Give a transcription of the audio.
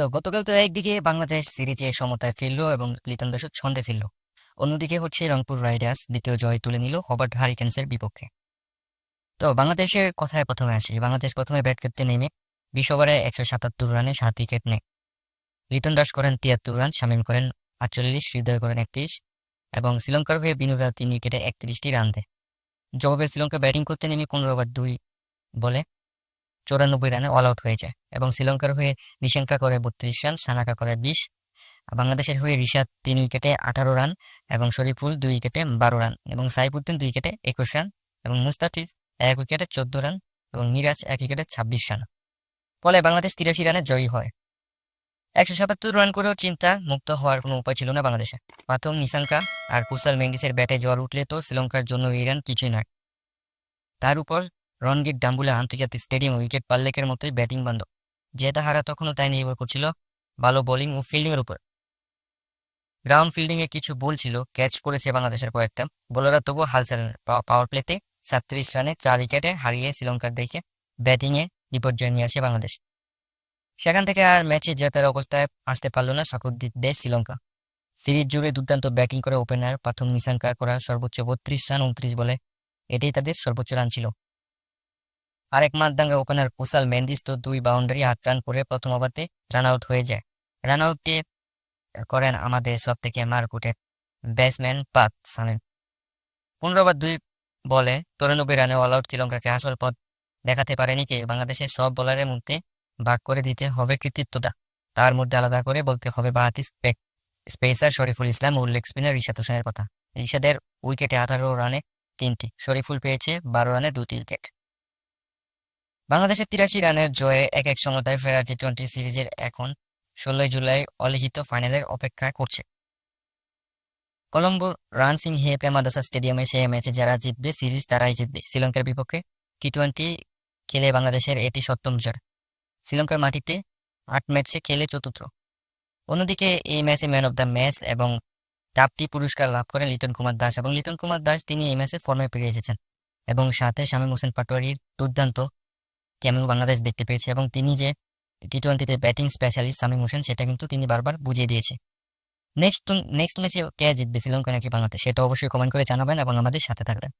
তো গতকাল তো একদিকে বাংলাদেশ সিরিজে সমতায় ফিরল এবং লিটন দাসও ছন্দে ফিরল। অন্যদিকে হচ্ছে রংপুর রাইডার্স দ্বিতীয় জয় তুলে নিল হবার্ট হারিকেন্সের বিপক্ষে। তো বাংলাদেশের কথায় প্রথমে আসি। বাংলাদেশ প্রথমে ব্যাট করতে নেমে বিশ ওভারে একশো সাতাত্তর রানে সাত উইকেট নেয়। লিটন দাস করেন তিয়াত্তর রান, শামীম করেন আটচল্লিশ, হৃদয় করেন একত্রিশ এবং শ্রীলঙ্কার হয়ে বিনুরা তিন উইকেটে একত্রিশটি রান দেয়। জবাবে শ্রীলঙ্কা ব্যাটিং করতে নেমে পনেরো ওভার দুই বলে চৌরানব্বই রানে অল আউট হয়ে যায় এবং শ্রীলঙ্কার হয়ে নিশাঙ্কা করে বত্রিশ রান, সানাকা করে বিশ। বাংলাদেশের হয়ে রিশাদ তিন উইকেটে আঠারো রান এবং শরীফুল দুই উইকেটে বারো রান এবং সাইফুদ্দিন দুই উইকেটে একুশ রান এবং মুস্তাফিজ এক উইকেটে চোদ্দ রান এবং মিরাজ এক উইকেটে ছাব্বিশ রান। ফলে বাংলাদেশ তিরাশি রানে জয়ী হয়। একশো সাতাত্তর রান করেও চিন্তা মুক্ত হওয়ার কোনো উপায় ছিল না বাংলাদেশে। প্রথম নিশাঙ্কা আর কুসাল মেন্ডিসের ব্যাটে জ্বর উঠলে তো শ্রীলঙ্কার জন্য এই রান কিছুই নয়। তার উপর রনগির ডাম্বুলা আন্তর্জাতিক স্টেডিয়াম উইকেট পাল্লেকের মতোই ব্যাটিং বন্ধ জেতা হারা তখনও তাই নির্ভর করছিল ভালো বোলিং ও ফিল্ডিংয়ের উপর। গ্রাউন্ড ফিল্ডিংয়ে কিছু ভুল ছিল ক্যাচ করেছে বাংলাদেশের কয়েকটা। বোলাররা তবুও হাল পাওয়ার প্লেতে সাতত্রিশ রানে চার উইকেটে হারিয়ে শ্রীলঙ্কার দেখে ব্যাটিংয়ে বিপর্যয় নিয়ে আসে বাংলাদেশ। সেখান থেকে আর ম্যাচে জেতার অবস্থায় আসতে পারল না সাকুদ্দিন দেশ শ্রীলঙ্কা। সিরিজ জুড়ে দুর্দান্ত ব্যাটিং করে ওপেনার প্রথম নিশাঙ্কা করা সর্বোচ্চ বত্রিশ রান উনত্রিশ বলে, এটাই তাদের সর্বোচ্চ রান ছিল। আরেক মারদাঙ্গা ওপেনার কুশাল মেন্দিস তো দুই বাউন্ডারি আট রান করে প্রথম ওভারতে রান আউট হয়ে যায়। রান আউটে করেন আমাদের সব থেকে মারকুটের ব্যাটসম্যান পাত সামেন পনেরো ওভার দুই বলে চৌরানব্বই রানে অল আউট শ্রীলঙ্কাকে আসল পথ দেখাতে পারেনি কে? বাংলাদেশের সব বলারের মধ্যে ভাগ করে দিতে হবে কৃতিত্বটা। তার মধ্যে আলাদা করে বলতে হবে বাহাতি স্পেক স্পেসার শরীফুল ইসলাম ও লেগ স্পিনার রিশাদ হোসেনের কথা। রিশাদের উইকেটে আঠারো রানে তিনটি। শরীফুল পেয়েছে বারো রানে দুটি উইকেট। বাংলাদেশের তিরাশি রানের জয়ে এক এক সমতায় ফেরা টি টোয়েন্টি সিরিজের এখন ষোলোই জুলাই অলিখিত ফাইনালের অপেক্ষা করছে। কলম্বো রান সিং হে প্রেমাদাসা স্টেডিয়ামে সেই ম্যাচে যারা জিতবে সিরিজ, তারাই জিতবে। শ্রীলঙ্কার বিপক্ষে টি টোয়েন্টি খেলে বাংলাদেশের এটি সপ্তম জয় শ্রীলঙ্কার মাটিতে আট ম্যাচে খেলে চতুর্থ। অন্যদিকে এই ম্যাচে ম্যান অব দ্য ম্যাচ এবং চারটি পুরস্কার লাভ করেন লিটন কুমার দাস এবং লিটন কুমার দাস তিনি এই ম্যাচে ফর্মে ফিরে এসেছেন। এবং সাথে শামীম হোসেন পাটোয়ারির দুর্দান্ত ক্যামেও বাংলাদেশ দেখতে পেয়েছে এবং তিনি যে টি টোয়েন্টিতে ব্যাটিং স্পেশালিস্ট সামিম হোসেন, সেটা কিন্তু তিনি বারবার বুঝিয়ে দিয়েছে। নেক্সট নেক্সট ম্যাচে কে জিতবে শ্রীলঙ্কা নাকি বাংলাদেশ, সেটা অবশ্যই কমেন্ট করে জানাবেন এবং আমাদের সাথে থাকবেন।